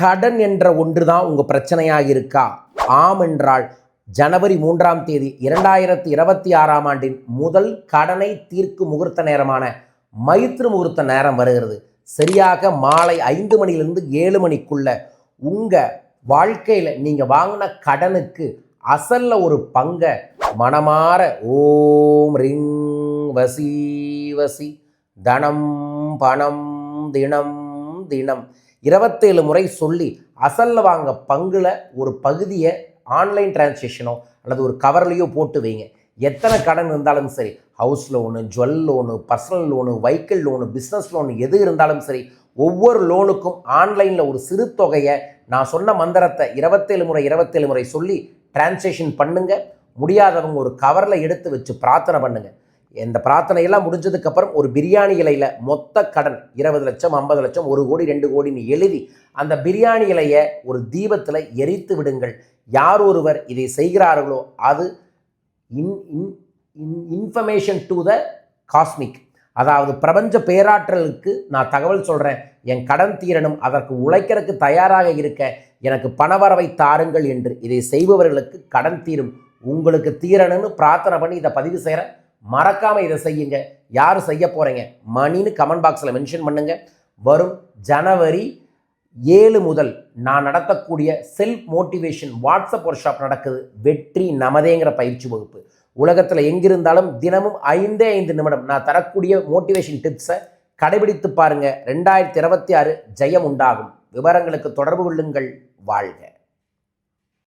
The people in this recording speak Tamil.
கடன் என்ற ஒன்று தான் உங்கள் பிரச்சனையாக இருக்கா? ஆம் என்றால் ஜனவரி மூன்றாம் தேதி இரண்டாயிரத்தி இருபத்தி ஆறாம் ஆண்டின் முதல் கடனை தீர்க்கும் முகூர்த்த நேரமான மைத்ரு முகூர்த்த நேரம் வருகிறது. சரியாக மாலை ஐந்து மணிலிருந்து ஏழு மணிக்குள்ள உங்கள் வாழ்க்கையில் நீங்கள் வாங்கின கடனுக்கு அசல்ல ஒரு பங்கை மனமாற ஓம் ரிங் வசி வசி தனம் பணம் தினம் தினம் இருபத்தேழு முறை சொல்லி அசல்ல வாங்க பங்கில் ஒரு பகுதியை ஆன்லைன் டிரான்சேக்ஷனோ அல்லது ஒரு கவர்லேயோ போட்டு வைங்க. எத்தனை கடன் இருந்தாலும் சரி house loan jewel loan personal loan vehicle loan business loan எது இருந்தாலும் சரி ஒவ்வொரு லோனுக்கும் ஆன்லைனில் ஒரு சிறு தொகையை நான் சொன்ன மந்திரத்தை இருபத்தேழு முறை இருபத்தேழு முறை சொல்லி டிரான்சேக்ஷன் பண்ணுங்கள் முடியாதவங்க ஒரு கவரில் எடுத்து வச்சு பிரார்த்தனை பண்ணுங்கள் இந்த பிரார்த்தனையெல்லாம் முடிஞ்சதுக்கப்புறம் ஒரு பிரியாணி இலையில் மொத்த கடன் இருபது லட்சம் ஐம்பது லட்சம் ஒரு கோடி ரெண்டு கோடின்னு எழுதி அந்த பிரியாணி இலையை ஒரு தீபத்தில் எரித்து விடுங்கள். யார் ஒருவர் இதை செய்கிறார்களோ அது in in information to the cosmic அதாவது பிரபஞ்ச பேராற்றலுக்கு நான் தகவல் சொல்கிறேன் என் கடன் தீரணும் அதற்கு உழைக்கிறதுக்கு தயாராக இருக்க எனக்கு பணவரவை தாருங்கள் என்று இதை செய்பவர்களுக்கு கடன் தீரும். உங்களுக்கு தீரணும்னு பிரார்த்தனை பண்ணி இதை பதிவு செய்கிறேன் மறக்காமல் இதை செய்யுங்க. யார் செய்ய போகிறீங்க மணின்னு கமெண்ட் பாக்ஸில் மென்ஷன் பண்ணுங்கள் வரும் ஜனவரி ஏழு முதல் நான் நடத்தக்கூடிய self motivation WhatsApp workshop நடக்குது. வெற்றி நமதேங்கிற பயிற்சி வகுப்பு. உலகத்தில் எங்கிருந்தாலும் தினமும் ஐந்தே ஐந்து நிமிடம் நான் தரக்கூடிய மோட்டிவேஷன் டிப்ஸை கடைபிடித்து பாருங்கள் ரெண்டாயிரத்தி இருபத்தி ஆறு ஜெயம் உண்டாகும். விவரங்களுக்கு தொடர்பு கொள்ளுங்கள். வாழ்க.